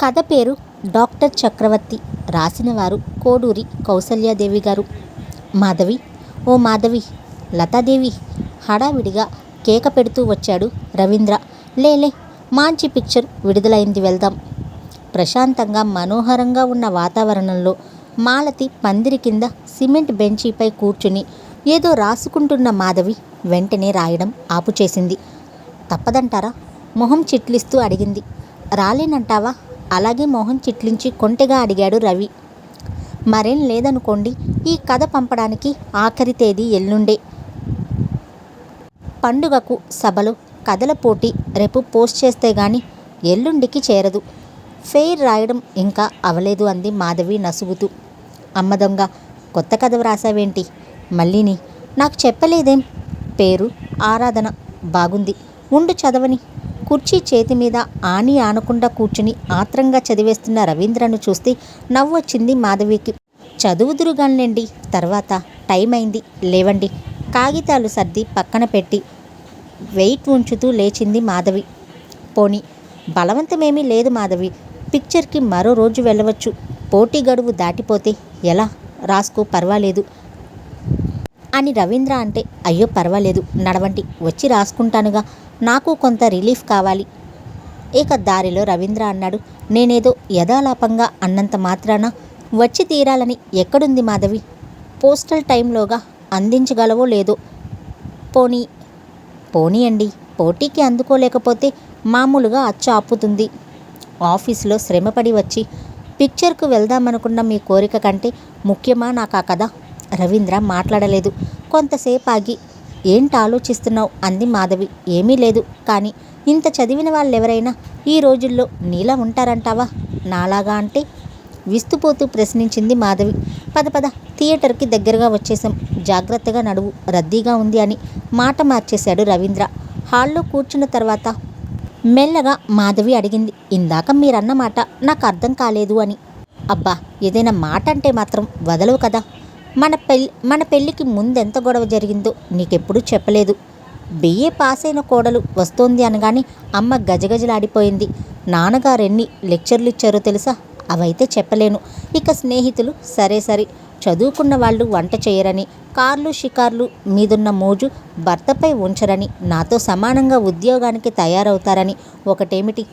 కథ పేరు డాక్టర్ చక్రవర్తి. రాసిన వారు కోడూరి కౌసల్యాదేవి గారు. మాధవి ఓ మాధవి లతాదేవి హడావిడిగా కేక పెడుతూ వచ్చాడు రవీంద్ర. లేలే మంచి పిక్చర్ విడుదలైంది వెళ్దాం. ప్రశాంతంగా మనోహరంగా ఉన్న వాతావరణంలో మాలతి పందిరి కింద సిమెంట్ బెంచీపై కూర్చుని ఏదో రాసుకుంటున్న మాధవి వెంటనే రాయడం ఆపుచేసింది. తప్పదంటారా? మొహం చిట్లిస్తూ అడిగింది. రాలేనంటావా? అలాగే మొహం చిట్లించి కొంటెగా అడిగాడు రవి. మరేం లేదనుకోండి ఈ కథ పంపడానికి ఆఖరి తేదీ ఎల్లుండే. పండుగకు సభలో కథల పోటీ రేపు పోస్ట్ చేస్తే గాని ఎల్లుండికి చేరదు. ఫెయిర్ రాయడం ఇంకా అవలేదు అంది మాధవి నసుగుతూ. అమ్మ దొంగ కొత్త కథ వ్రాసావేంటి? మళ్ళీని నాకు చెప్పలేదేం? పేరు ఆరాధన బాగుంది. ఉండు చదవని. కుర్చీ చేతి మీద ఆని ఆనకుండా కూర్చుని ఆత్రంగా చదివేస్తున్న రవీంద్రను చూస్తే నవ్వొచ్చింది మాధవికి. చదువుదురుగానండి తర్వాత టైం అయింది లేవండి. కాగితాలు సర్ది పక్కన పెట్టి వెయిట్ ఉంచుతూ లేచింది మాధవి. పోనీ బలవంతమేమీ లేదు మాధవి. పిక్చర్కి మరో రోజు వెళ్ళవచ్చు. పోటీ గడువు దాటిపోతే ఎలా? రాసుకో పర్వాలేదు అని రవీంద్ర అంటే అయ్యో పర్వాలేదు. నడవండి. వచ్చి రాసుకుంటానుగా. నాకు కొంత రిలీఫ్ కావాలి. ఇక దారిలో రవీంద్ర అన్నాడు నేనేదో యథాలాపంగా అన్నంత మాత్రాన వచ్చి తీరాలని ఎక్కడుంది మాధవి? పోస్టల్ టైంలోగా అందించగలవో లేదో? పోనీ పోనీ అండి పోటీకి అందుకోలేకపోతే మామూలుగా అచ్చ ఆపుతుంది. ఆఫీసులో శ్రమపడి వచ్చి పిక్చర్కు వెళ్దామనుకున్న మీ కోరిక కంటే ముఖ్యమా నాకు ఆ కథ? రవీంద్ర మాట్లాడలేదు. కొంతసేపు ఆగి ఏంటి ఆలోచిస్తున్నావు? అంది మాధవి. ఏమీ లేదు. కానీ ఇంత చదివిన వాళ్ళెవరైనా ఈ రోజుల్లో నీలా ఉంటారంటావా? నాలాగా అంటే? విస్తుపోతూ ప్రశ్నించింది మాధవి. పద పద. థియేటర్కి దగ్గరగా వచ్చేసాం జాగ్రత్తగా నడువు. రద్దీగా ఉంది అని మాట మార్చేశాడు రవీంద్ర. హాల్లో కూర్చున్న తర్వాత మెల్లగా మాధవి అడిగింది. ఇందాక మీరన్న మాట నాకు అర్థం కాలేదు అని. అబ్బా! ఏదైనా మాట అంటే మాత్రం వదలవు కదా? మన పెళ్ళి మన పెళ్ళికి ముందెంత గొడవ జరిగిందో నీకెప్పుడూ చెప్పలేదు. బిఏ పాస్ అయిన కోడలు వస్తోంది అనగానే అమ్మ గజగజలాడిపోయింది. నాన్నగారు ఎన్ని లెక్చర్లు ఇచ్చారో తెలుసా? అవైతే చెప్పలేను. ఇక స్నేహితులు సరే సరే చదువుకున్న వాళ్ళు వంట చేయరని కార్లు షికార్లు మీదున్న మోజు భర్తపై ఉంచరని నాతో సమానంగా ఉద్యోగానికి తయారవుతారని ఒకటేమిటి?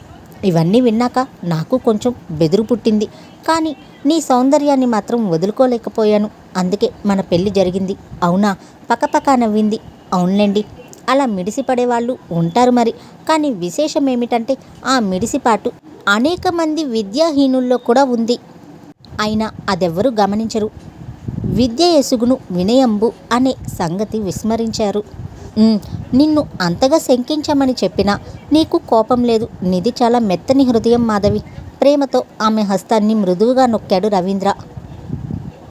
ఇవన్నీ విన్నాక నాకు కొంచెం బెదురు పుట్టింది. కానీ నీ సౌందర్యాన్ని మాత్రం వదులుకోలేకపోయాను. అందుకే మన పెళ్ళి జరిగింది. అవునా? పకపక నవ్వింది. అవునులేండి. అలా మిడిసిపడే వాళ్ళు ఉంటారు మరి. కానీ విశేషం ఏమిటంటే ఆ మిడిసిపాటు అనేక మంది విద్యాహీనుల్లో కూడా ఉంది. అయినా అదెవ్వరూ గమనించరు. విద్య ఎసుగును వినయంబు అనే సంగతి విస్మరించారు. నిన్ను అంతగా శంకించమని చెప్పినా నీకు కోపం లేదు. నిధి చాలా మెత్తని హృదయం మాధవి. ప్రేమతో ఆమె హస్తాన్ని మృదువుగా నొక్కాడు రవీంద్ర.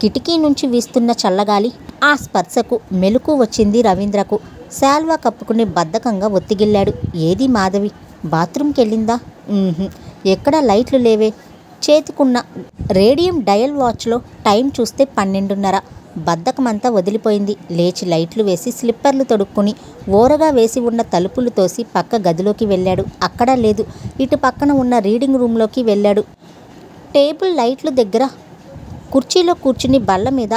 కిటికీ నుంచి వీస్తున్న చల్లగాలి ఆ స్పర్శకు మెలకు వచ్చింది రవీంద్రకు. శాల్వా కప్పుకుని బద్ధకంగా ఒత్తిగిల్లాడు ఏది మాధవి? బాత్రూమ్కి వెళ్ళిందా ఎక్కడ లైట్లు లేవే? చేతికున్న రేడియం డయల్ వాచ్లో టైం చూస్తే పన్నెండున్నర. బద్ధకమంతా వదిలిపోయింది. లేచి లైట్లు వేసి స్లిప్పర్లు తొడుక్కుని ఓరగా వేసి ఉన్న తలుపులు తోసి పక్క గదిలోకి వెళ్ళాడు. అక్కడా లేదు. ఇటు పక్కన ఉన్న రీడింగ్ రూమ్లోకి వెళ్ళాడు. టేబుల్ లైట్లు దగ్గర కుర్చీలో కూర్చుని బల్ల మీద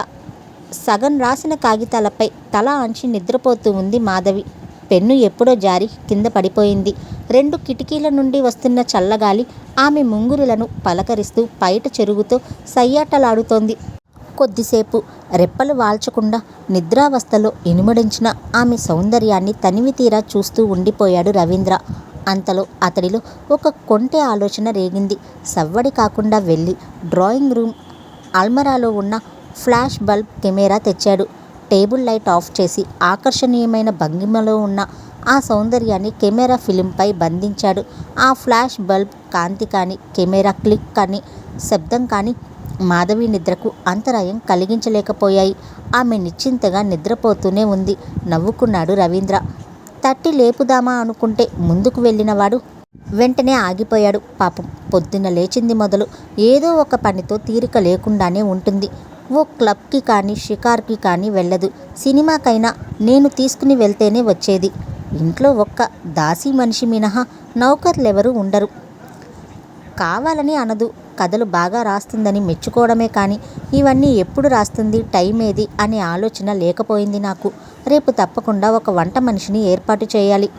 సగం రాసిన కాగితాలపై తల అంచి నిద్రపోతూ ఉంది మాధవి. పెన్ను ఎప్పుడో జారి కింద పడిపోయింది. రెండు కిటికీల నుండి వస్తున్న చల్లగాలి ఆమె ముంగురులను పలకరిస్తూ బయట చెరుగుతో సయ్యాటలాడుతోంది. కొద్దిసేపు. రెప్పలు వాల్చకుండా నిద్రావస్థలో ఇనుమడించిన ఆమె సౌందర్యాన్ని తనివి తీరా చూస్తూ ఉండిపోయాడు రవీంద్ర. అంతలో అతడిలో ఒక కొంటె ఆలోచన రేగింది. సవ్వడి కాకుండా వెళ్ళి డ్రాయింగ్ రూమ్ అల్మరాలో ఉన్న ఫ్లాష్ బల్బ్ కెమెరా తెచ్చాడు. టేబుల్ లైట్ ఆఫ్ చేసి ఆకర్షణీయమైన భంగిమలో ఉన్న ఆ సౌందర్యాన్ని కెమెరా ఫిలింపై బంధించాడు. ఆ ఫ్లాష్ బల్బ్ కాంతి కానీ కెమెరా క్లిక్ కానీ శబ్దం కానీ మాధవి నిద్రకు అంతరాయం కలిగించలేకపోయాయి. ఆమె నిశ్చింతగా నిద్రపోతూనే ఉంది. నవ్వుకున్నాడు రవీంద్ర. తట్టి లేపుదామా అనుకుంటే ముందుకు వెళ్ళినవాడు వెంటనే ఆగిపోయాడు. పాపం పొద్దున్న లేచింది మొదలు. ఏదో ఒక పనితో తీరిక లేకుండానే ఉంటుంది. ఓ క్లబ్కి కానీ షికార్కి కానీ వెళ్ళదు. సినిమాకైనా నేను తీసుకుని వెళ్తేనే వచ్చేది. ఇంట్లో ఒక్క దాసీ మనిషి మినహా నౌకర్లెవరూ ఉండరు. కావాలని అనదు. కథలు బాగా రాస్తుందని మెచ్చుకోవడమే కానీ ఇవన్నీ ఎప్పుడు రాస్తుంది టైం ఏది అనే ఆలోచన లేకపోయింది నాకు. రేపు తప్పకుండా ఒక వంట మనిషిని ఏర్పాటు చేయాలి.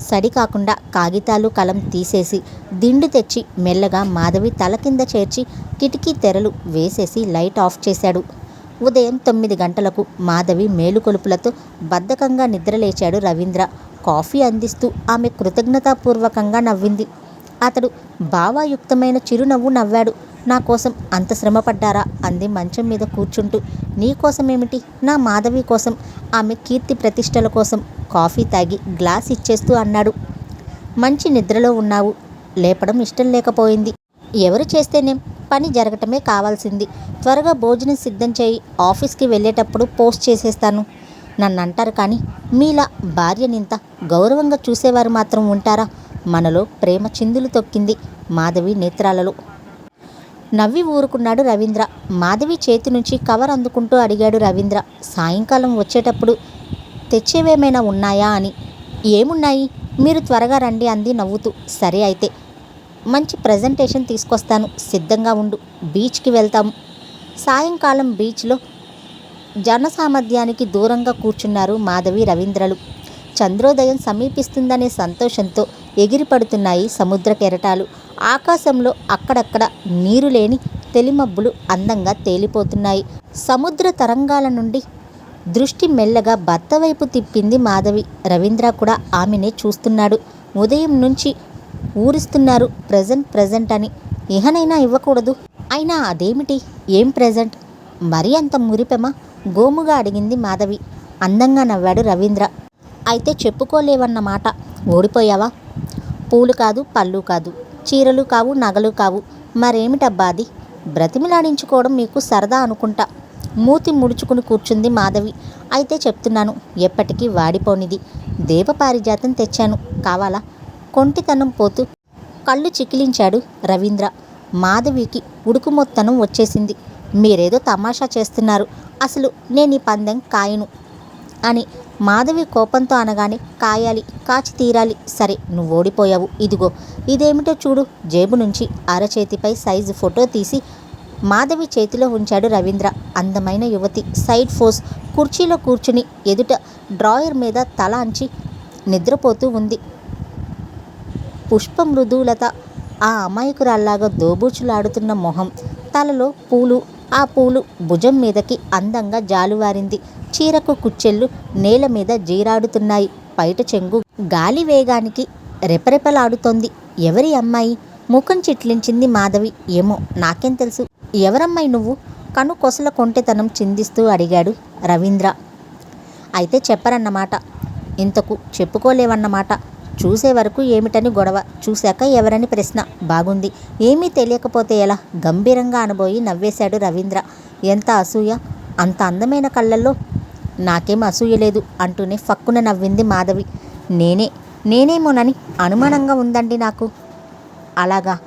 సడి కాకుండా కాగితాలు కలం తీసేసి దిండు తెచ్చి మెల్లగా మాధవి తల కింద చేర్చి కిటికీ తెరలు వేసేసి లైట్ ఆఫ్ చేశాడు. ఉదయం తొమ్మిది గంటలకు మాధవి మేలుకొలుపులతో బద్ధకంగా నిద్రలేచాడు రవీంద్ర. కాఫీ అందిస్తూ ఆమె కృతజ్ఞతాపూర్వకంగా నవ్వింది. అతడు భావాయుక్తమైన చిరునవ్వు నవ్వాడు. నా కోసం అంత శ్రమపడ్డారా? అంది మంచం మీద కూర్చుంటూ. నీ కోసమేమిటి? నా మాధవి కోసం. ఆమె కీర్తి ప్రతిష్టల కోసం కాఫీ తాగి గ్లాస్ ఇచ్చేస్తూ అన్నాడు. మంచి నిద్రలో ఉన్నావు. లేపడం ఇష్టం లేకపోయింది. ఎవరు చేస్తేనేం పని జరగటమే కావాల్సింది. త్వరగా భోజనం సిద్ధం చేయి. ఆఫీస్కి వెళ్ళేటప్పుడు పోస్ట్ చేసేస్తాను. నన్ను అంటారు కానీ మీలా భార్యనింత గౌరవంగా చూసేవారు మాత్రం ఉంటారా? మనలో ప్రేమ చిందులు తొక్కింది మాధవి నేత్రాలలో. నవ్వి ఊరుకున్నాడు రవీంద్ర. మాధవి చేతి నుంచి కవర్ అందుకుంటూ అడిగాడు రవీంద్ర. సాయంకాలం వచ్చేటప్పుడు తెచ్చేవేమైనా ఉన్నాయా అని. ఏమున్నాయి? మీరు త్వరగా రండి అంది నవ్వుతూ. సరే అయితే మంచి ప్రజెంటేషన్ తీసుకొస్తాను. సిద్ధంగా ఉండు. బీచ్కి వెళ్తాము సాయంకాలం బీచ్లో జనసామర్థ్యానికి దూరంగా కూర్చున్నారు మాధవి రవీంద్రలు. చంద్రోదయం సమీపిస్తుందనే సంతోషంతో ఎగిరిపడుతున్నాయి సముద్ర కెరటాలు. ఆకాశంలో అక్కడక్కడ నీరు లేని తెలిమబ్బులు అందంగా తేలిపోతున్నాయి. సముద్ర తరంగాల నుండి దృష్టి మెల్లగా భర్త వైపు తిప్పింది మాధవి. రవీంద్ర కూడా ఆమెనే చూస్తున్నాడు. ఉదయం నుంచి ఊరిస్తున్నారు ప్రజెంట్ ప్రజెంట్ అని. ఇహనైనా ఇవ్వకూడదు. అయినా అదేమిటి? ఏం ప్రజెంట్? మరీ అంత మురిపెమా? గోముగా అడిగింది మాధవి. అందంగా నవ్వాడు రవీంద్ర. అయితే చెప్పుకోలేవన్నమాట ఓడిపోయావా? పూలు కాదు పళ్ళు కాదు. చీరలు కావు నగలు కావు. మరేమిటబ్బా అది? బ్రతిమిలాడించుకోవడం మీకు సరదా అనుకుంటా. మూతి ముడుచుకుని కూర్చుంది మాధవి. అయితే చెప్తున్నాను ఎప్పటికీ వాడిపోనిది. దేవపారిజాతం తెచ్చాను. కావాలా? కొంటితనం పోతూ కళ్ళు చికిలించాడు రవీంద్ర. మాధవికి ఉడుకుమొత్తనం వచ్చేసింది. మీరేదో తమాషా చేస్తున్నారు. అసలు నేను ఈ పందెం కాయను అని మాధవి కోపంతో అనగానే కాయాలి కాచి తీరాలి. సరే నువ్వు ఓడిపోయావు. ఇదిగో ఇదేమిటో చూడు. జేబు నుంచి అరచేతిపై సైజు ఫోటో తీసి మాధవి చేతిలో ఉంచాడు రవీంద్ర. అందమైన యువతి సైడ్ ఫోర్స్ కుర్చీలో కూర్చుని ఎదుట డ్రాయర్ మీద తల అంచి నిద్రపోతూ ఉంది. పుష్ప మృదువులత ఆ అమాయకురాల్లాగా దోబూచులాడుతున్న మొహం. తలలో పూలు ఆ పూలు భుజం మీదకి అందంగా జాలువారింది. చీరకు కుచ్చెళ్ళు నేల మీద జీరాడుతున్నాయి. బయట చెంగు గాలి వేగానికి రెపరెపలాడుతోంది. ఎవరి అమ్మాయి? ముఖం చిట్లించింది మాధవి. ఏమో నాకేం తెలుసు. ఎవరమ్మాయి నువ్వు? కను కొసల కొంటెతనం చిందిస్తూ అడిగాడు రవీంద్ర. అయితే చెప్పరన్నమాట. ఇంతకు చెప్పుకోలేవన్నమాట. చూసే వరకు ఏమిటని గొడవ. చూశాక ఎవరని ప్రశ్న. బాగుంది. ఏమీ తెలియకపోతే ఎలా? గంభీరంగా అనబోయి నవ్వేశాడు రవీంద్ర. ఎంత అసూయ? అంత అందమైన కళ్ళల్లో? నాకేం అసూయ లేదు అంటూనే ఫక్కున నవ్వింది మాధవి. నేనే నేనేమోనని అనుమానంగా ఉందండి నాకు. అలాగా?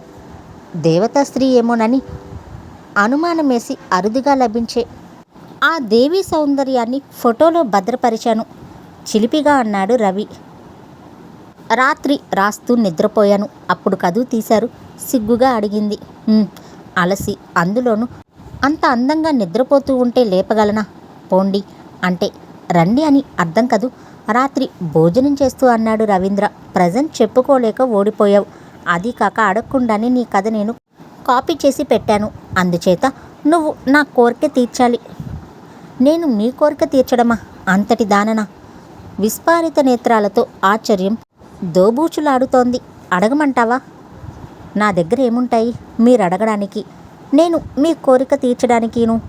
దేవతా స్త్రీ ఏమోనని అనుమానమేసి అరుదుగా లభించే ఆ దేవి సౌందర్యాన్ని ఫోటోలో భద్రపరిచాను. చిలిపిగా అన్నాడు రవి. రాత్రి రాస్తూ నిద్రపోయాను. అప్పుడు కదువు తీశారు. సిగ్గుగా అడిగింది. అలసి అందులోనూ అంత అందంగా నిద్రపోతూ ఉంటే లేపగలనా? పోండి. అంటే రండి అని అర్థం కదూ? రాత్రి భోజనం చేస్తూ అన్నాడు రవీంద్ర. ప్రజెంట్ చెప్పుకోలేక ఓడిపోయావు. అది కాక అడగకుండానే నీ కథ నేను కాపీ చేసి పెట్టాను. అందుచేత నువ్వు నా కోరిక తీర్చాలి. నేను మీ కోరిక తీర్చడమా? అంతటి దాననా? విస్ఫారిత నేత్రాలతో ఆశ్చర్యం దోబూచులాడుతోంది. అడగమంటావా? నా దగ్గర ఏముంటాయి? మీరు అడగడానికి నేను మీ కోరిక తీర్చడానికిను.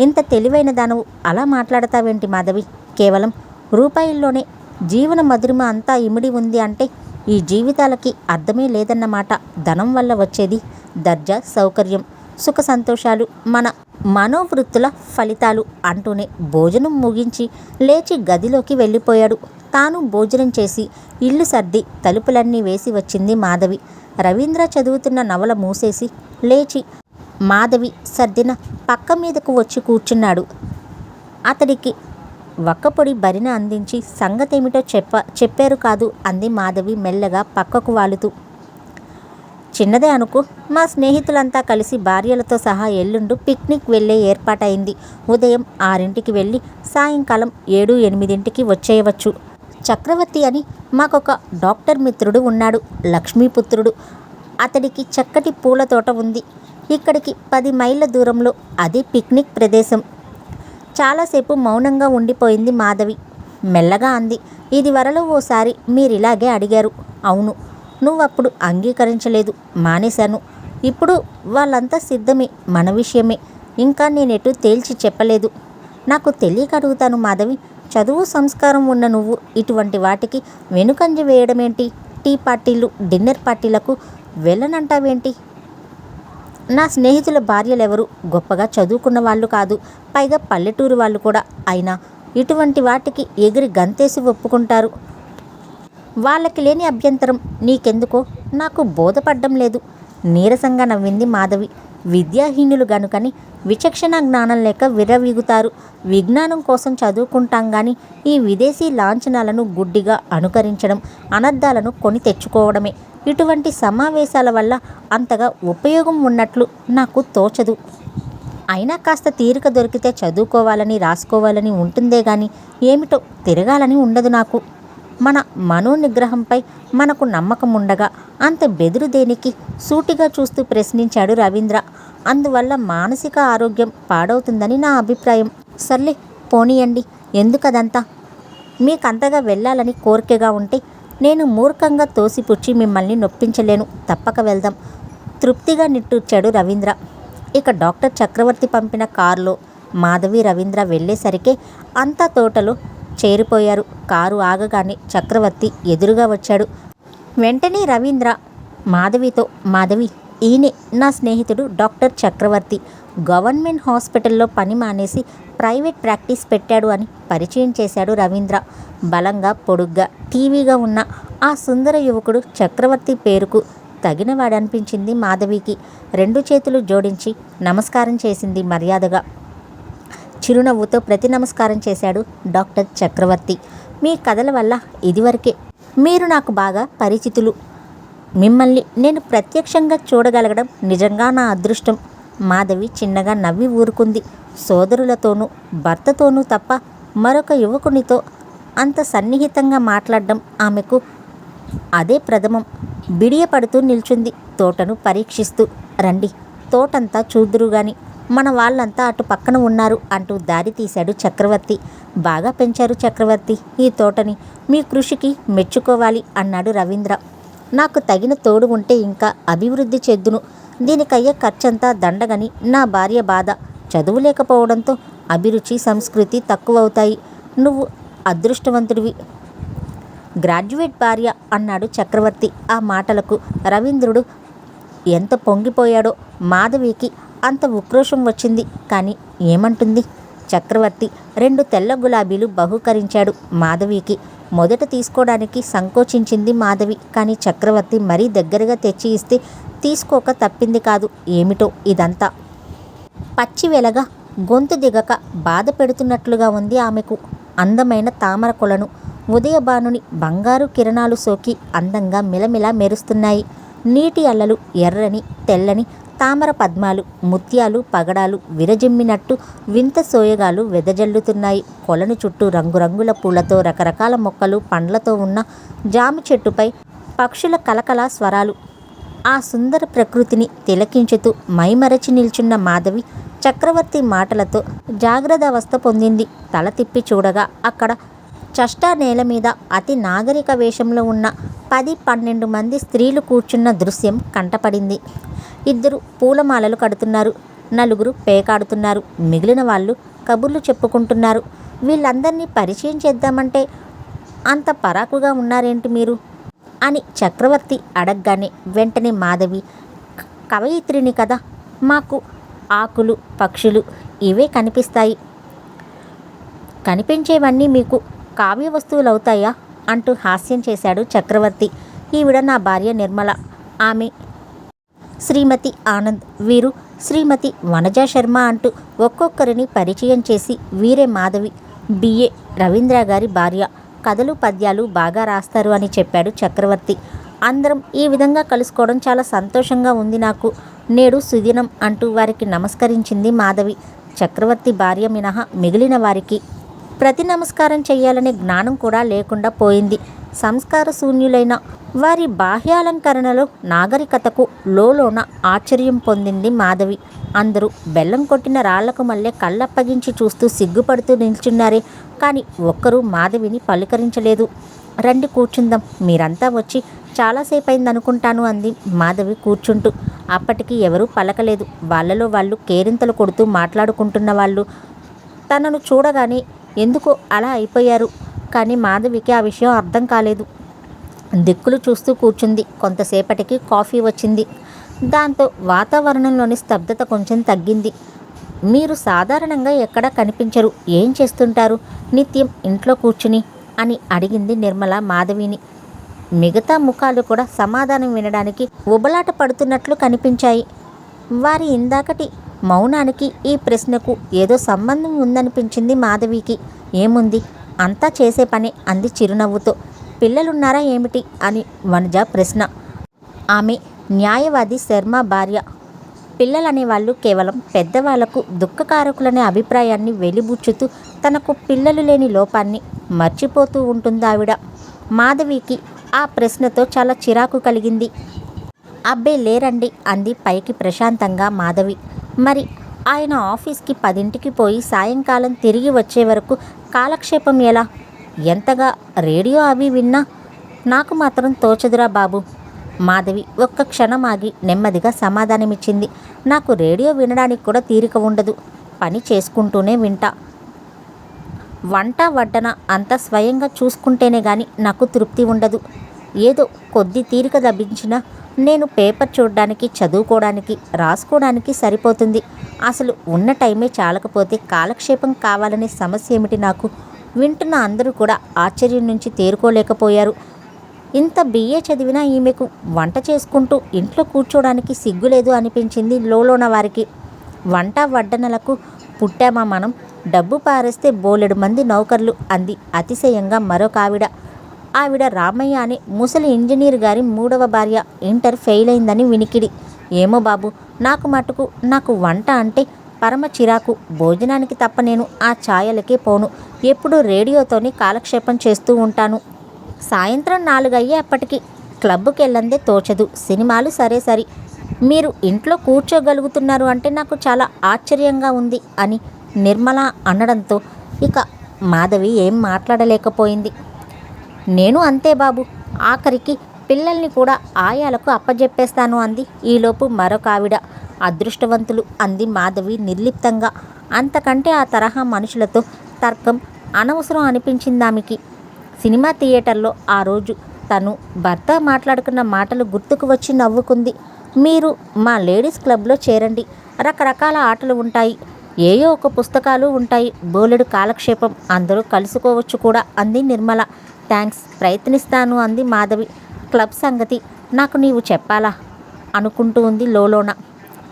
ఇంత తెలివైన దానవు అలా మాట్లాడతావేంటి మాధవి? కేవలం రూపాయల్లోనే జీవన మధురిమ అంతా ఇమిడి ఉంది అంటే ఈ జీవితాలకి అర్థమే లేదన్నమాట ధనం వల్ల వచ్చేది. దర్జా సౌకర్యం సుఖ సంతోషాలు మన మనోవృత్తుల ఫలితాలు అంటూనే భోజనం ముగించి లేచి గదిలోకి వెళ్ళిపోయాడు. తాను భోజనం చేసి ఇల్లు సర్ది తలుపులన్నీ వేసి వచ్చింది మాధవి. రవీంద్ర చదువుతున్న నవల మూసేసి లేచి మాధవి సర్దిన పక్క మీదకు వచ్చి కూర్చున్నాడు. అతడికి వక్కపొడి బరిన అందించి సంగతేమిటో చెప్ప చెప్పారు కాదు అంది మాధవి మెల్లగా పక్కకు వాలుతూ. చిన్నదే అనుకో మా స్నేహితులంతా కలిసి భార్యలతో సహా ఎల్లుండు పిక్నిక్ వెళ్ళే ఏర్పాటైంది ఉదయం ఆరింటికి వెళ్ళి సాయంకాలం ఏడు ఎనిమిదింటికి వచ్చేయవచ్చు. చక్రవర్తి అని మాకొక డాక్టర్ మిత్రుడు ఉన్నాడు లక్ష్మీపుత్రుడు. అతడికి చక్కటి పూల తోట ఉంది. ఇక్కడికి పది మైళ్ళ దూరంలో అది పిక్నిక్ ప్రదేశం. చాలాసేపు మౌనంగా ఉండిపోయింది మాధవి. మెల్లగా అంది ఇది వరలో ఓసారి మీరిలాగే అడిగారు. అవును నువ్వప్పుడు అంగీకరించలేదు మానేశాను. ఇప్పుడు వాళ్ళంతా సిద్ధమే మన విషయమే. ఇంకా నేనెటు తేల్చి చెప్పలేదు. నాకు తెలియక అడుగుతాను మాధవి. చదువు సంస్కారం ఉన్న నువ్వు ఇటువంటి వాటికి వెనుకంజ వేయడమేంటి? టీ పార్టీలు డిన్నర్ పార్టీలకు వెళ్ళనంటావేంటి? నా స్నేహితుల భార్యలెవరు గొప్పగా చదువుకున్న వాళ్ళు కాదు పైగా పల్లెటూరు వాళ్ళు కూడా. అయినా ఇటువంటి వాటికి ఎగిరి గంతేసి ఒప్పుకుంటారు. వాళ్ళకి లేని అభ్యంతరం నీకెందుకో? నాకు బోధపడ్డం లేదు. నీరసంగా నవ్వింది మాధవి. విద్యాహీనులు గనుకని విచక్షణ జ్ఞానం లేక విరవిగుతారు విజ్ఞానం కోసం చదువుకుంటాం కానీ ఈ విదేశీ లాంఛనాలను గుడ్డిగా అనుకరించడం అనర్థాలను కొని తెచ్చుకోవడమే. ఇటువంటి సమావేశాల వల్ల అంతగా ఉపయోగం ఉన్నట్లు నాకు తోచదు. అయినా కాస్త తీరిక దొరికితే చదువుకోవాలని రాసుకోవాలని ఉంటుందే కానీ ఏమిటో తిరగాలని ఉండదు నాకు. మన మనోనిగ్రహంపై మనకు నమ్మకం ఉండగా అంత బెదురు దేనికి సూటిగా చూస్తూ ప్రశ్నించాడు రవీంద్ర. అందువల్ల మానసిక ఆరోగ్యం పాడవుతుందని నా అభిప్రాయం. సర్లే పోనీయండి. ఎందుకదంతా? మీకంతగా వెళ్ళాలని కోరికగా ఉంటే నేను మూర్ఖంగా తోసిపుచ్చి మిమ్మల్ని నొప్పించలేను. తప్పక వెళ్దాం. తృప్తిగా నిట్టూర్చాడు రవీంద్ర. ఇక డాక్టర్ చక్రవర్తి పంపిన కారులో మాధవి రవీంద్ర వెళ్ళేసరికే అంతా తోటలో చేరిపోయారు. కారు ఆగగానే చక్రవర్తి ఎదురుగా వచ్చాడు. వెంటనే రవీంద్ర మాధవితో మాధవి ఈయనే నా స్నేహితుడు డాక్టర్ చక్రవర్తి. గవర్నమెంట్ హాస్పిటల్లో పని మానేసి ప్రైవేట్ ప్రాక్టీస్ పెట్టాడు అని పరిచయం చేశాడు రవీంద్ర. బలంగా పొడుగ్గా టీవీగా ఉన్న ఆ సుందర యువకుడు చక్రవర్తి పేరుకు తగినవాడనిపించింది మాధవికి. రెండు చేతులు జోడించి నమస్కారం చేసింది మర్యాదగా. చిరునవ్వుతో ప్రతి నమస్కారం చేశాడు డాక్టర్ చక్రవర్తి. మీ కథల వల్ల ఇదివరకే మీరు నాకు బాగా పరిచితులు. మిమ్మల్ని నేను ప్రత్యక్షంగా చూడగలగడం నిజంగా నా అదృష్టం. మాధవి చిన్నగా నవ్వి ఊరుకుంది. సోదరులతోనూ భర్తతోనూ తప్ప మరొక యువకునితో అంత సన్నిహితంగా మాట్లాడడం ఆమెకు అదే ప్రథమం. బిడియపడుతూ నిల్చుంది తోటను పరీక్షిస్తూ. రండి తోటంతా చూద్దురు గాని మన వాళ్ళంతా అటు పక్కన ఉన్నారు అంటూ దారి తీశాడు చక్రవర్తి. బాగా పెంచారు చక్రవర్తి. ఈ తోటని మీ కృషికి మెచ్చుకోవాలి అన్నాడు రవీంద్ర. నాకు తగిన తోడు ఉంటే ఇంకా అభివృద్ధి చెద్దును. దీనికయ్యే ఖర్చంతా దండగని నా భార్య బాధ. చదువు లేకపోవడంతో అభిరుచి సంస్కృతి తక్కువవుతాయి. నువ్వు అదృష్టవంతుడివి. గ్రాడ్యుయేట్ భార్య అన్నాడు చక్రవర్తి ఆ మాటలకు. రవీంద్రుడు ఎంత పొంగిపోయాడో మాధవికి అంత ఉక్రోషం వచ్చింది. కానీ ఏమంటుంది? చక్రవర్తి రెండు తెల్ల గులాబీలు బహుకరించాడు మాధవికి. మొదట తీసుకోవడానికి సంకోచించింది మాధవి. కానీ చక్రవర్తి మరీ దగ్గరగా తెచ్చి ఇస్తే తీసుకోక తప్పింది కాదు. ఏమిటో ఇదంతా. పచ్చి వెలగా గొంతు దిగక బాధ పెడుతున్నట్లుగా ఉంది ఆమెకు. అందమైన తామర కొలను ఉదయబానుని బంగారు కిరణాలు సోకి అందంగా మిలమిలా మెరుస్తున్నాయి. నీటి అల్లలు ఎర్రని తెల్లని తామర పద్మాలు ముత్యాలు పగడాలు విరజిమ్మినట్టు వింత సోయగాలు వెదజల్లుతున్నాయి. కొలను చుట్టూ రంగురంగుల పూలతో రకరకాల మొక్కలు పండ్లతో ఉన్న జామ చెట్టుపై పక్షుల కలకల స్వరాలు. ఆ సుందర ప్రకృతిని తిలకించుతూ మైమరచి నిల్చున్న మాధవి చక్రవర్తి మాటలతో జాగ్రత్త అవస్థ పొందింది. తల తిప్పి చూడగా అక్కడ చష్టా నేల మీద అతి నాగరిక వేషంలో ఉన్న పది పన్నెండు మంది స్త్రీలు కూర్చున్న దృశ్యం కంటపడింది. ఇద్దరు పూలమాలలు కడుతున్నారు. నలుగురు పేకాడుతున్నారు. మిగిలిన వాళ్ళు కబుర్లు చెప్పుకుంటున్నారు. వీళ్ళందరినీ పరిచయం చేద్దామంటే అంత పరాకుగా ఉన్నారేంటి మీరు? అని చక్రవర్తి అడగగానే వెంటనే మాధవి కవయిత్రిని కదా. మాకు ఆకులు పక్షులు ఇవే కనిపిస్తాయి. కనిపించేవన్నీ మీకు కావ్య వస్తువులు అవుతాయా అంటూ హాస్యం చేశాడు చక్రవర్తి. ఈవిడ నా భార్య నిర్మల. ఆమె శ్రీమతి ఆనంద్. వీరు శ్రీమతి వనజా శర్మ అంటూ ఒక్కొక్కరిని పరిచయం చేసి వీరే మాధవి బిఏ రవీంద్ర గారి భార్య. కథలు పద్యాలు బాగా రాస్తారు అని చెప్పాడు చక్రవర్తి. అందరం ఈ విధంగా కలుసుకోవడం చాలా సంతోషంగా ఉంది నాకు. నేడు సుదినం అంటూ వారికి నమస్కరించింది మాధవి. చక్రవర్తి భార్య మినహా మిగిలిన వారికి ప్రతి నమస్కారం చేయాలనే జ్ఞానం కూడా లేకుండా పోయింది. సంస్కార శూన్యులైన వారి బాహ్యాలంకరణలో నాగరికతకు లోలోన ఆశ్చర్యం పొందింది మాధవి. అందరూ బెల్లం కొట్టిన రాళ్ళకు మళ్ళీ కళ్ళప్పగించి చూస్తూ సిగ్గుపడుతూ నిల్చున్నారే కానీ ఒక్కరూ మాధవిని పలుకరించలేదు. రండి కూర్చుందాం మీరంతా వచ్చి చాలాసేపు అయిందనుకుంటాను అంది మాధవి కూర్చుంటూ. అప్పటికి ఎవరూ పలకలేదు. వాళ్ళలో వాళ్ళు కేరింతలు కొడుతూ మాట్లాడుకుంటున్న వాళ్ళు తనను చూడగానే ఎందుకో అలా అయిపోయారు? కానీ మాధవికి ఆ విషయం అర్థం కాలేదు. దిక్కులు చూస్తూ కూర్చుంది. కొంతసేపటికి కాఫీ వచ్చింది. దాంతో వాతావరణంలోని స్తబ్దత కొంచెం తగ్గింది. మీరు సాధారణంగా ఎక్కడా కనిపించరు. ఏం చేస్తుంటారు? నిత్యం ఇంట్లో కూర్చుని అని అడిగింది నిర్మల మాధవిని. మిగతా ముఖాలు కూడా సమాధానం వినడానికి ఉబలాట పడుతున్నట్లు కనిపించాయి. వారి ఇందాకటి మౌనానికి ఈ ప్రశ్నకు ఏదో సంబంధం ఉందనిపించింది మాధవికి. ఏముంది? అంతా చేసే పని అంది చిరునవ్వుతో. పిల్లలున్నారా ఏమిటి? అని వనజ ప్రశ్న. ఆమె న్యాయవాది శర్మ భార్య. పిల్లలనే వాళ్ళు కేవలం పెద్దవాళ్ళకు దుఃఖకారకులనే అభిప్రాయాన్ని వెలిబుచ్చుతూ తనకు పిల్లలు లేని లోపాన్ని మర్చిపోతూ ఉంటుంది ఆవిడ మాధవికి ఆ ప్రశ్నతో చాలా చిరాకు కలిగింది. అబ్బే లేరండి అంది పైకి ప్రశాంతంగా మాధవి. మరి ఆయన ఆఫీస్కి పదింటికి పోయి సాయంకాలం తిరిగి వచ్చే వరకు కాలక్షేపం ఎలా? ఎంతగా రేడియో అవి విన్నా? నాకు మాత్రం తోచదురా బాబు. మాధవి ఒక్క క్షణం ఆగి నెమ్మదిగా సమాధానమిచ్చింది. నాకు రేడియో వినడానికి కూడా తీరిక ఉండదు. పని చేసుకుంటూనే వింటా. వంట వడ్డన అంతా స్వయంగా చూసుకుంటేనే కానీ నాకు తృప్తి ఉండదు. ఏదో కొద్ది తీరిక లభించినా నేను పేపర్ చూడడానికి చదువుకోవడానికి రాసుకోవడానికి సరిపోతుంది. అసలు ఉన్న టైమే చాలకపోతే కాలక్షేపం కావాలనే సమస్య ఏమిటి నాకు? వింటున్న అందరూ కూడా ఆశ్చర్యం నుంచి తేరుకోలేకపోయారు. ఇంత బిఏ చదివినా ఈమెకు వంట చేసుకుంటూ ఇంట్లో కూర్చోడానికి సిగ్గులేదు అనిపించింది లోలోన వారికి. వంట వడ్డనలకు పుట్టామా మనం? డబ్బు పారేస్తే బోలెడు మంది నౌకర్లు అంది అతిశయంగా మరొక ఆవిడ ఆవిడ రామయ్య అనే ముసలి ఇంజనీర్ గారి మూడవ భార్య ఇంటర్ ఫెయిల్ అయిందని వినికిడి. ఏమో బాబు నాకు మటుకు నాకు వంట అంటే పరమ చిరాకు. భోజనానికి తప్ప నేను ఆ ఛాయలకే పోను. ఎప్పుడు రేడియోతోని కాలక్షేపం చేస్తూ ఉంటాను. సాయంత్రం నాలుగు క్లబ్కి వెళ్ళందే తోచదు. సినిమాలు సరే సరి. మీరు ఇంట్లో కూర్చోగలుగుతున్నారు అంటే నాకు చాలా ఆశ్చర్యంగా ఉంది అని నిర్మల అనడంతో ఇక మాధవి ఏం మాట్లాడలేకపోయింది. నేను అంతే బాబు. ఆఖరికి పిల్లల్ని కూడా ఆయాలకు అప్పజెప్పేస్తాను అంది. ఈలోపు మరొక ఆవిడ. అదృష్టవంతులు అంది మాధవి నిర్లిప్తంగా. అంతకంటే ఆ తరహా మనుషులతో తర్కం అనవసరం అనిపించింది ఆమెకి సినిమా థియేటర్లో ఆ రోజు తను భర్త మాట్లాడుకున్న మాటలు గుర్తుకు వచ్చి నవ్వుకుంది. మీరు మా లేడీస్ క్లబ్లో చేరండి. రకరకాల ఆటలు ఉంటాయి. ఏయో ఒక పుస్తకాలు ఉంటాయి. బోలెడు కాలక్షేపం. అందరూ కలుసుకోవచ్చు కూడా అంది నిర్మల. థ్యాంక్స్ ప్రయత్నిస్తాను అంది మాధవి. క్లబ్ సంగతి నాకు నీవు చెప్పాలా? అనుకుంటూ ఉంది లోలోన.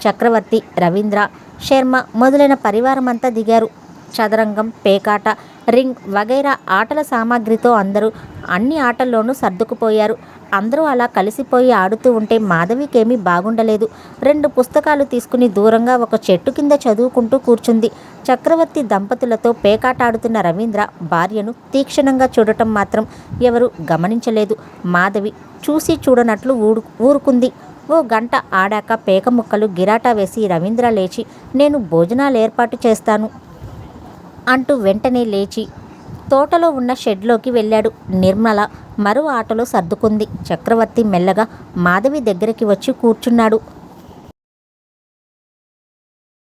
చక్రవర్తి రవీంద్ర శర్మ మొదలైన పరివారం అంతా దిగారు. చదరంగం పేకాట రింగ్ వగైరా ఆటల సామాగ్రితో అందరూ అన్ని ఆటల్లోనూ సర్దుకుపోయారు. అందరూ అలా కలిసిపోయి ఆడుతూ ఉంటే మాధవికేమీ బాగుండలేదు. రెండు పుస్తకాలు తీసుకుని దూరంగా ఒక చెట్టు కింద చదువుకుంటూ కూర్చుంది. చక్రవర్తి దంపతులతో పేకాట ఆడుతున్న రవీంద్ర భార్యను తీక్షణంగా చూడటం మాత్రం ఎవరు గమనించలేదు. మాధవి చూసి చూడనట్లు ఊడు ఊరుకుంది. ఓ గంట ఆడాక పేక ముక్కలు గిరాటా వేసి రవీంద్ర లేచి నేను భోజనాలు ఏర్పాటు చేస్తాను. అంటూ వెంటనే లేచి తోటలో ఉన్న షెడ్లోకి వెళ్ళాడు. నిర్మల మరో ఆటలో సర్దుకుంది. చక్రవర్తి మెల్లగా మాధవి దగ్గరికి వచ్చి కూర్చున్నాడు.